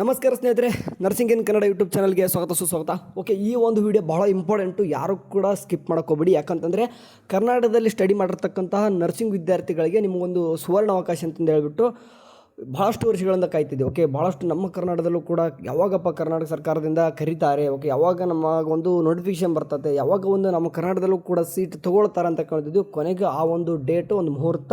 ನಮಸ್ಕಾರ ಸ್ನೇಹಿತರೆ ನರ್ಸಿಂಗ್ ಇನ್ ಕನ್ನಡ ಯೂಟ್ಯೂಬ್ ಚಾನಲ್ಗೆ ಸ್ವಾಗತ, ಸುಸ್ವಾಗತ. ಓಕೆ, ಈ ಒಂದು ವಿಡಿಯೋ ಬಹಳ ಇಂಪಾರ್ಟೆಂಟು ಯಾರು ಕೂಡ ಸ್ಕಿಪ್ ಮಾಡೋಕೆ ಹೋಗ್ಬೇಡಿ. ಯಾಕಂತಂದರೆ, ಕರ್ನಾಟಕದಲ್ಲಿ ಸ್ಟಡಿ ಮಾಡಿರ್ತಕ್ಕಂತಹ ನರ್ಸಿಂಗ್ ವಿದ್ಯಾರ್ಥಿಗಳಿಗೆ ನಿಮಗೊಂದು ಸುವರ್ಣ ಅವಕಾಶ ಅಂತಂದು ಹೇಳ್ಬಿಟ್ಟು ಭಾಳಷ್ಟು ವರ್ಷಗಳಿಂದ ಕಾಯ್ತಿದ್ದೆ ಓಕೆ ಭಾಳಷ್ಟು ನಮ್ಮ ಕರ್ನಾಟಕದಲ್ಲೂ ಕೂಡ ಯಾವಾಗಪ್ಪ ಕರ್ನಾಟಕ ಸರ್ಕಾರದಿಂದ ಕರೀತಾರೆ, ಓಕೆ, ಯಾವಾಗ ನಮ್ಮ ಒಂದು ನೋಟಿಫಿಕೇಶನ್ ಬರ್ತದೆ ಯಾವಾಗ ಒಂದು ನಮ್ಮ ಕರ್ನಾಟಕದಲ್ಲೂ ಕೂಡ ಸೀಟ್ ತೊಗೊಳ್ತಾರೆ ಅಂತ ಕೇಳ್ತಿದ್ವಿ ಕೊನೆಗೆ ಆ ಒಂದು ಡೇಟು ಒಂದು ಮುಹೂರ್ತ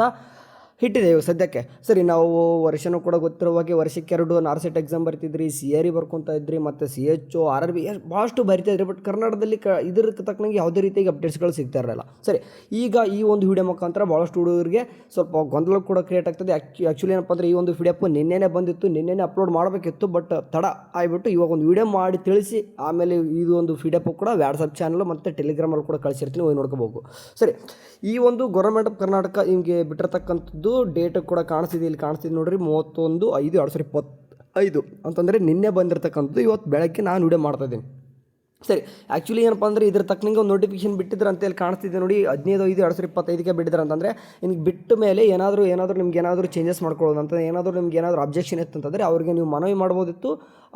ಹಿಟ್ಟಿದೆ ಸದ್ಯಕ್ಕೆ? ಸರಿ, ನಾವು ವರ್ಷನೂ ಕೂಡ ಗೊತ್ತಿರೋ ಹಾಗೆ ವರ್ಷಕ್ಕೆ ಎರಡು ನಾರ್ಸೆಟ್ ಎಕ್ಸಾಮ್ ಬರ್ತಿದ್ರಿ ಸಿ ಆರ್ ಇ ಬರ್ಕೊತಾ ಇದ್ರಿ, ಮತ್ತು C H O R R B ಎಷ್ಟು ಭಾಳಷ್ಟು ಬರಿತಾ ಇದ್ರಿ ಬಟ್ ಕರ್ನಾಟಕದಲ್ಲಿ ಕ ಇದಕ್ಕೆ ತಕ್ಕನಂಗೆ ಯಾವುದೇ ರೀತಿಯಾಗಿ ಅಪ್ಡೇಟ್ಸ್ಗಳು ಸಿಗ್ತಾ ಇರಲಿಲ್ಲ. ಸರಿ, ಈಗ ಈ ಒಂದು ವಿಡಿಯೋ ಮುಖಾಂತರ ಭಾಳಷ್ಟು ಹುಡುಗರಿಗೆ ಸ್ವಲ್ಪ ಗೊಂದಲ ಕೂಡ ಕ್ರಿಯೇಟ್ ಆಗ್ತದೆ. ಆ್ಯಕ್ಚುಲಿ ಏನಪ್ಪ ಅಂದರೆ ಈ ಒಂದು ವಿಡಿಯೋ ನಿನ್ನೆನೇ ಬಂದಿತ್ತು, ನಿನ್ನೆನೇ ಅಪ್ಲೋಡ್ ಮಾಡಬೇಕಿತ್ತು ಬಟ್ ತಡ ಆಗಿಬಿಟ್ಟು ಇವಾಗ ಒಂದು ವಿಡಿಯೋ ಮಾಡಿ ತಿಳಿಸಿ, ಆಮೇಲೆ ಇದು ಒಂದು ವಿಡಿಯೋ ಕೂಡ ವ್ಯಾಟ್ಸಪ್ ಚಾನಲ್ ಮತ್ತು ಟೆಲಿಗ್ರಾಮಲ್ಲಿ ಕೂಡ ಕಳಿಸಿರ್ತೀನಿ, ಹೋಗಿ ನೋಡ್ಕೋಬೇಕು. ಸರಿ, ಈ ಒಂದು ಗೌರ್ಮೆಂಟ್ ಆಫ್ ಕರ್ನಾಟಕ ಹಿಂಗೆ ಬಿಟ್ಟಿರ್ತಕ್ಕಂಥದ್ದು ಡೇಟ್ ಕೂಡ ಕಾಣಿಸ್ತಿದೆ, ಇಲ್ಲಿ ಕಾಣಿಸ್ತಿದೆ ನೋಡ್ರಿ, ಮೂವತ್ತೊಂದು ಐದು, ಎರಡು ಸಾವಿರ ಇಪ್ಪತ್ತೈದು. ಅಂತಂದರೆ ನಿನ್ನೆ ಬಂದಿರತಕ್ಕಂಥದ್ದು ಇವತ್ತು ಬೆಳಗ್ಗೆ ನಾನು ವಿಡಿಯೋ ಮಾಡ್ತಾಯಿದ್ದೀನಿ ಸರಿ ಆ್ಯಕ್ಚುಲಿ ಏನಪ್ಪ ಅಂದರೆ ಇದ್ರ ತಕ್ಕನಿಗೆ ಒಂದು ನೋಟಿಫಿಕೇಶನ್ ಬಿಟ್ಟಿದ್ರು ಅಂತ ಹೇಳಿ ಕಾಣಿಸ್ತಿದೆ ನೋಡಿ, ಹದಿನೈದು ಐದು, ಎರಡು ಸಾವಿರ ಇಪ್ಪತ್ತೈದಕ್ಕೆ ಬಿಟ್ಟಿದ್ರೆ ಅಂತಂದರೆ ನಿಮ್ಗೆ ಬಿಟ್ಟ ಮೇಲೆ ಏನಾದರೂ ಏನಾದರೂ ನಿಮ್ಗೆ ಏನಾದರೂ ಚೇಂಜಸ್ ಮಾಡ್ಕೊಳ್ಳೋದು ಅಂತ, ಏನಾದರೂ ನಿಮ್ಗೆ ಏನಾದರೂ ಅಬ್ಜೆಕ್ಷನ್ ಇತ್ತು ಅಂತಂದರೆ, ಅವ್ರಿಗೆ ನೀವು ಮನವಿ ಮಾಡ್ಬೋದಿತ್ತು.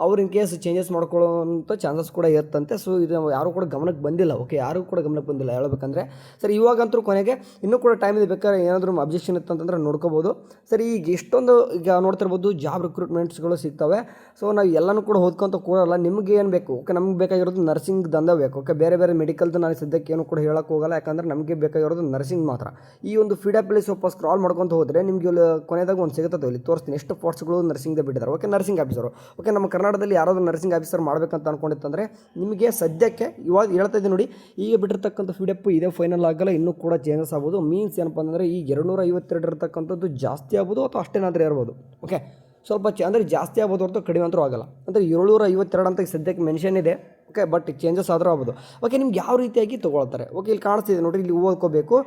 ಅವ್ರು ಇನ್ ಕೇಸ್ ಚೇಂಜಸ್ ಮಾಡ್ಕೊಳ್ಳೋಂಥ ಚಾನ್ಸಸ್ ಕೂಡ ಇರುತ್ತಂತೆ. ಸೊ ಇದು ಯಾರು ಕೂಡ ಗಮನಕ್ಕೆ ಬಂದಿಲ್ಲ. ಓಕೆ ಯಾರು ಕೂಡ ಗಮನಕ್ಕೆ ಬಂದಿಲ್ಲ ಹೇಳಬೇಕಂದ್ರೆ. ಸರ್, ಇವಾಗಂತೂ ಕೊನೆಗೆ ಇನ್ನೂ ಕೂಡ ಟೈಮ್ ಇದೆ. ಬೇಕಾದ್ರೆ ಏನಾದರೂ ಅಬ್ಜೆಕ್ಷನ್ ಇತ್ತಂತಂದ್ರೆ ನೋಡ್ಕೋಬೋದು. ಸರ್, ಈಗ ಎಷ್ಟೊಂದು ಈಗ ನೋಡ್ತಿರ್ಬೋದು ಜಾಬ್ ರಿಕ್ರೂಟ್ಮೆಂಟ್ಸ್ಗಳು ಸಿಗ್ತವೆ. ಸೊ ನಾವು ಎಲ್ಲನೂ ಕೂಡ ಓದ್ಕೊಂತ ಕೂಡಲ್ಲ ನಿಮ್ಗೆ ಏನು ಬೇಕು? ಓಕೆ ನಮ್ಗೆ ಬೇಕಾಗಿರೋದು ನರ್ಸಿಂಗ್ ದಂಧ ಬೇಕು. ಓಕೆ ಬೇರೆ ಬೇರೆ ಮೆಡಿಕಲ್ದು ನಾನು ಸದ್ಯಕ್ಕೆ ಏನು ಕೂಡ ಹೇಳೋಕ್ಕೆ ಹೋಗಲ್ಲ. ಯಾಕಂದ್ರೆ ನಮಗೆ ಬೇಕಾಗಿರೋದು ನರ್ಸಿಂಗ್ ಮಾತ್ರ. ಈ ಒಂದು ಫೀಡಾಪಲ್ಲಿ ಸ್ವಲ್ಪ ಸ್ಕ್ರಾಲ್ ಮಾಡ್ಕೊಂತ ಹೋದರೆ ನಿಮಗೆ ಇಲ್ಲಿ ಕೊನೆದಾಗ ಒಂದು ಸಿಗುತ್ತದೆ. ಇಲ್ಲಿ ತೋರಿಸ್ತೀನಿ. ಎಷ್ಟು ಪೋರ್ಟ್ಸ್ಗಳು ನರ್ಸಿಂಗ್ದೇ ಬಿಟ್ಟಿದ್ದಾರೆ. ಓಕೆ ನರ್ಸಿಂಗ್ ಆಫೀಸರು ಓಕೆ ನಮ್ಮ ಕರ್ನಾಟಕದಲ್ಲಿ ಯಾರಾದರೂ ನರ್ಸಿಂಗ್ ಆಫೀಸರ್ ಮಾಡಬೇಕಂತ ಅನ್ಕೊಂಡಿತ್ತಂದರೆ ನಿಮಗೆ ಸದ್ಯಕ್ಕೆ ಇವಾಗ ಹೇಳ್ತಾ ಇದ್ದೀನಿ ನೋಡಿ, ಈಗ ಬಿಟ್ಟಿರ್ತಕ್ಕಂಥ ಫೀಡಪ್ ಇದೇ ಫೈನಲ್ ಆಗಲ್ಲ, ಇನ್ನೂ ಕೂಡ ಚೇಂಜಸ್ ಆಗ್ಬೋದು. ಮೀನ್ಸ್ ಏನಪ್ಪ ಅಂದರೆ ಈಗ ಎರಡುನೂರ ಐವತ್ತೆರಡು ಇರತಕ್ಕಂಥದ್ದು ಜಾಸ್ತಿ ಆಗ್ಬೋದು ಅಥವಾ ಅಷ್ಟೇನಾದರೂ ಇರ್ಬೋದು? ಓಕೆ ಸ್ವಲ್ಪ ಚ ಅಂದರೆ ಜಾಸ್ತಿ ಆಗ್ಬೋದು ಹೊರತು ಕಡಿಮೆ ಅಂತೂ ಆಗಲ್ಲ. ಅಂದರೆ ಏಳ್ನೂರ ಐವತ್ತೆರಡು ಅಂತ ಸದ್ಯಕ್ಕೆ ಮೆನ್ಷನ್ ಇದೆ. ಓಕೆ ಬಟ್ ಚೇಂಜಸ್ ಆದರೂ ಆಗ್ಬೋದು. ಓಕೆ ನಿಮ್ಗೆ ಯಾವ ರೀತಿಯಾಗಿ ತೊಗೊಳ್ತಾರೆ? ಓಕೆ ಇಲ್ಲಿ ಕಾಣಿಸ್ತಿದೆ ನೋಡಿ, ಇಲ್ಲಿ ಓದ್ಕೋಬೇಕು.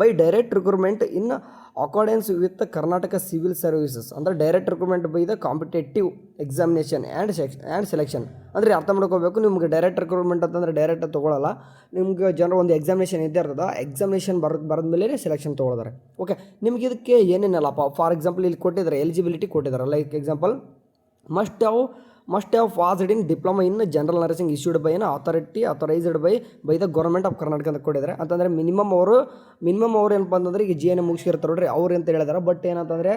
By direct recruitment in accordance with Karnataka civil services ಅಂದರೆ direct recruitment by the competitive examination and sec and selection ಅಂದರೆ ಅರ್ಥ ಮಾಡ್ಕೋಬೇಕು, ನಿಮ್ಗೆ ಡೈರೆಕ್ಟ್ ರಿಕ್ರೂಟ್ಮೆಂಟ್ ಅಂತಂದರೆ ಡೈರೆಕ್ಟ್ ತೊಗೊಳ್ಳಲ್ಲ ನಿಮ್ಗೆ ಜನರು ಒಂದು ಎಕ್ಸಾಮಿನೇಷನ್ ಇದ್ದೇ ಇರ್ತದೆ ಎಕ್ಸಾಮಿನೇಷನ್ ಬರೆದು ಮೇಲೆ ಸೆಲೆಕ್ಷನ್ ತೊಗೊಳ್ತಾರೆ. ಓಕೆ ನಿಮ್ಗೆ ಇದಕ್ಕೆ ಏನೇನಲ್ಲಪ್ಪ? ಫಾರ್ ಎಕ್ಸಾಂಪಲ್ ಇಲ್ಲಿ ಕೊಟ್ಟಿದ್ದಾರೆ ಎಲಿಜಿಬಿಲಿಟಿ ಕೊಟ್ಟಿದ್ದಾರೆ. ಲೈಕ್ ಎಕ್ಸಾಂಪಲ್ ಮಸ್ಟ್ ಯಾವ must have passed in diploma in general nursing issued by authority authority authorised by by the government of Karnataka ಅಂತ ಕೊಟ್ಟಿದ್ದಾರೆ. ಅಂತಂದರೆ ಮಿನಿಮಮ್ ಅವರು ಮಿನಿಮಮ್ ಅವ್ರು ಏನಪ್ಪ ಅಂತಂದರೆ ಈಗ ಜಿ ಎನ್ ಮುಗಿಸಿರ್ತಾರೆ ನೋಡ್ರಿ, ಅವ್ರು ಅಂತ ಹೇಳಿದಾರೆ. ಬಟ್ ಏನಂತಂದರೆ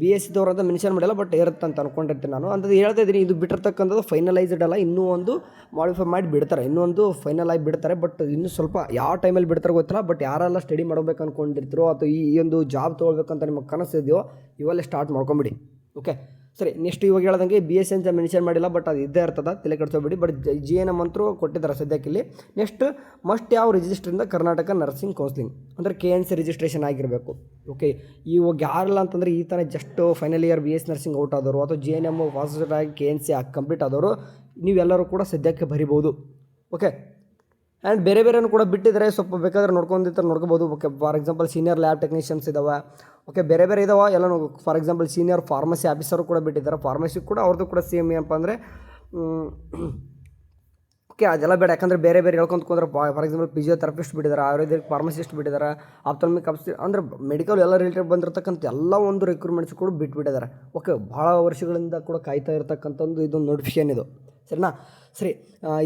ಬಿ ಎಸ್ ಸಿದವ್ರು ಅಂತ ಮೆನ್ಷನ್ ಮಾಡಿಲ್ಲ ಬಟ್ ಇರುತ್ತೆ ಅಂತ ಅನ್ಕೊಂಡಿರ್ತೀನಿ ನಾನು. ಅಂತ ಹೇಳ್ತಾ ಇದ್ದೀನಿ, ಇದು ಬಿಟ್ಟಿರ್ತಕ್ಕಂಥದ್ದು ಫೈನಲೈಸ್ಡ್ ಅಲ್ಲ, ಇನ್ನೂ ಒಂದು ಮಾಡಿಫೈ ಮಾಡಿ ಬಿಡ್ತಾರೆ. ಇನ್ನೂ ಒಂದು ಫೈನಲ್ ಆಗಿ ಬಿಡ್ತಾರೆ. ಬಟ್ ಇನ್ನೂ ಸ್ವಲ್ಪ ಯಾವ ಟೈಮಲ್ಲಿ ಬಿಡ್ತಾರೆ ಗೊತ್ತಿಲ್ಲ. ಬಟ್ ಯಾರೆಲ್ಲ ಸ್ಟಡಿ ಮಾಡ್ಬೇಕು ಅಂದ್ಕೊಂಡಿರ್ತೀರೋ ಅಥವಾ ಈ ಒಂದು ಜಾಬ್ ತೊಗೊಳ್ಬೇಕಂತ ನಿಮಗೆ ಕನಸಿದೆಯೋ ಇವೆಲ್ಲ ಸ್ಟಾರ್ಟ್ ಮಾಡ್ಕೊಂಬಿಡಿ. ಓಕೆ ಸರಿ ನೆಕ್ಸ್ಟ್ ಇವಾಗ ಹೇಳ್ದಂಗೆ ಬಿ ಎಸ್ ಅಂತ ಮೆನ್ಷನ್ ಮಾಡಿಲ್ಲ ಬಟ್ ಅದು ಇದ್ದೇ ಇರ್ತದೆ, ತಲೆ ಕೆಡಿಸೋಬೇಡಿ ಬಟ್ ಜಿ ಎನ್ ಎಂ ಅಂತರೂ ಕೊಟ್ಟಿದ್ದಾರೆ ಸದ್ಯಕ್ಕೆ ಇಲ್ಲಿ. ನೆಕ್ಸ್ಟ್ ಮಸ್ಟ್ ಯಾವ ರಿಜಿಸ್ಟ್ರಿಂದ ಕರ್ನಾಟಕ ನರ್ಸಿಂಗ್ ಕೌನ್ಸಿಲಿಂಗ್ ಅಂದರೆ ಕೆ ಎನ್ ಸಿ ರಿಜಿಸ್ಟ್ರೇಷನ್ ಆಗಿರಬೇಕು. ಓಕೆ ಇವಾಗ ಯಾರಿಲ್ಲ ಅಂತಂದರೆ ಈ ಥರ just final year B S nursing out ಆದವರು, ಅಥವಾ ಜಿ ಎನ್ ಎಂ ಪಾಸ್ ಆಗಿ ಕೆ ಎನ್ ಸಿ ಕಂಪ್ಲೀಟ್ ಆದವರು, ನೀವೆಲ್ಲರೂ ಕೂಡ ಸದ್ಯಕ್ಕೆ ಬರಿಬೋದು. ಓಕೆ ಆ್ಯಂಡ್ ಬೇರೆ ಬೇರೆನೂ ಕೂಡ ಬಿಟ್ಟಿದ್ದಾರೆ ಸ್ವಲ್ಪ ಬೇಕಾದ್ರೆ ನೋಡ್ಕೊಂಡಿರ್ತಾರೆ ನೋಡ್ಕೋಬೋದು. Okay for example senior lab technicians ಇದಾವೆ. ಓಕೆ ಬೇರೆ ಬೇರೆ ಇದಾವೆ. ಎಲ್ಲ for example senior pharmacy officer ಕೂಡ ಬಿಟ್ಟಿದ್ದಾರೆ. ಫಾರ್ಮಸಿ ಕೂಡ ಅವ್ರದ್ದು ಕೂಡ ಸೇಮ್ ಏನಪ್ಪ ಅಂದರೆ ಓಕೆ, ಅದೆಲ್ಲ ಬೇಡ. ಯಾಕಂದರೆ ಬೇರೆ ಬೇರೆ ಹೇಳ್ಕೊಂತ ಕೂತ್ರೆ ಫಾರ್ ಎಕ್ಸಾಂಪಲ್ ಫಿಸಿಯೋಥೆರಪಿಸ್ಟ್ ಬಿಟ್ಟಿದ್ದಾರೆ ಆಯುರ್ವೇದಿಕ್ ಫಾರ್ಮಸಿಸ್ಟ್ ಬಿಟ್ಟಿದ್ದಾರೆ ಆಪ್ತಲ್ಮಿಕ್ ಅಪ್ಸ್ ಅಂದರೆ ಮೆಡಿಕಲ್ ಎಲ್ಲ ರಿಲೇಟೆಡ್ ಬಂದಿರತಕ್ಕಂಥ ಎಲ್ಲ ಒಂದು ರಿಕ್ರೂಟ್ಮೆಂಟ್ಸ್ ಕೂಡ ಬಿಟ್ಬಿಟ್ಟಿದ್ದಾರೆ ಓಕೆ ಭಾಳ ವರ್ಷಗಳಿಂದ ಕೂಡ ಕಾಯ್ತಾ ಇರತಕ್ಕಂಥದ್ದು ಇದೊಂದು ನೋಟಿಫಿಕೇಶನ್ ಇದು. ಸರಿನಾ? ಸರಿ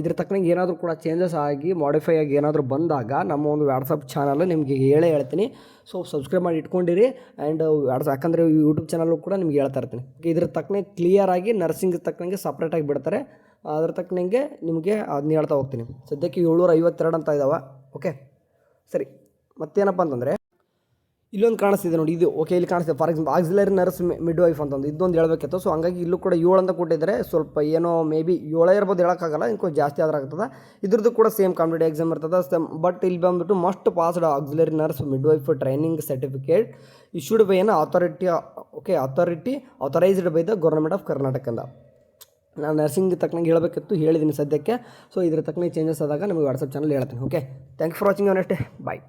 ಇದ್ರ ತಕ್ಕನಂಗೆ ಏನಾದರೂ ಕೂಡ ಚೇಂಜಸ್ ಆಗಿ ಮಾಡಿಫೈ ಆಗಿ ಏನಾದರೂ ಬಂದಾಗ ನಮ್ಮ ಒಂದು ವ್ಯಾಟ್ಸಪ್ ಚಾನಲ್ ನಿಮಗೆ ಹೇಳೇ ಹೇಳ್ತೀನಿ. ಸೊ ಸಬ್ಸ್ಕ್ರೈಬ್ ಮಾಡಿ ಇಟ್ಕೊಂಡಿರಿ ಆ್ಯಂಡ್ ವ್ಯಾಟ್ಸ್ ಯಾಕಂದರೆ ಯೂಟ್ಯೂಬ್ ಚಾನಲ್ಲು ಕೂಡ ನಿಮ್ಗೆ ಹೇಳ್ತಾ ಇರ್ತೀನಿ. ಇದ್ರ ತಕ್ಕನೇ ಕ್ಲಿಯರ್ ಆಗಿ ನರ್ಸಿಂಗ್ ತಕ್ಕನಂಗೆ ಸಪ್ರೇಟಾಗಿ ಬಿಡ್ತಾರೆ. ಅದ್ರ ತಕ್ಕನಂಗೆ ನಿಮಗೆ ಅದನ್ನ ಹೇಳ್ತಾ ಹೋಗ್ತೀನಿ. ಸದ್ಯಕ್ಕೆ ಏಳ್ನೂರ ಐವತ್ತೆರಡು ಅಂತ ಇದ್ದಾವೆ ಓಕೆ ಸರಿ. ಮತ್ತೇನಪ್ಪ ಅಂತಂದರೆ, ಇಲ್ಲೊಂದು ಕಾಣಿಸ್ತಿದೆ ನೋಡಿ, ಇದು ಓಕೆ ಇಲ್ಲಿ ಕಾಣಿಸ್ತಿದೆ. For example auxiliary nurse midwife ಅಂತಂದು. ಇದೊಂದು ಹೇಳಬೇಕಿತ್ತು. ಸೊ ಹಂಗಾಗಿ ಇಲ್ಲೂ ಕೂಡ ಏಳು ಅಂತ ಕೊಟ್ಟಿದ್ದಾರೆ ಸ್ವಲ್ಪ ಏನೋ ಮೇ ಬಿ ಏಳೇ ಇರ್ಬೋದು ಹೇಳೋಕ್ಕಾಗಲ್ಲ. ಇನ್ಕೋ ಜಾಸ್ತಿ ಆದ್ರೆ ಆಗ್ತದೆ. ಇದ್ರದ್ದು ಕೂಡ ಸೇಮ್ ಕಾಂಪಿಟೇಟಿವ್ ಎಕ್ಸಾಮ್ ಇರ್ತದೆ. ಸೇಮ್ ಬಟ್ ಇಲ್ಲಿ ಬಂದುಬಿಟ್ಟು must passed auxiliary nurse midwife training certificate issued by ಏನು authority okay authority authorised by the government of Karnataka ಅಂತ ನಾನು ನರ್ಸಿಂಗ್ ತಕ್ಕನಂಗೆ ಹೇಳಬೇಕಿತ್ತು ಹೇಳಿದ್ದೀನಿ ಸದ್ಯಕ್ಕೆ. ಸೊ ಇದ್ರ ತಕ್ಕನೇ ಚೇಂಜಸ್ ಆದಾಗ ನಿಮಗೆ ವಾಟ್ಸಪ್ ಚಾನಲ್ ಹೇಳ್ತೀನಿ ಓಕೆ ಥ್ಯಾಂಕ್ ಫಾರ್ ವಾಚಿಂಗ್ ಅವನಷ್ಟೇ ಬಾಯ್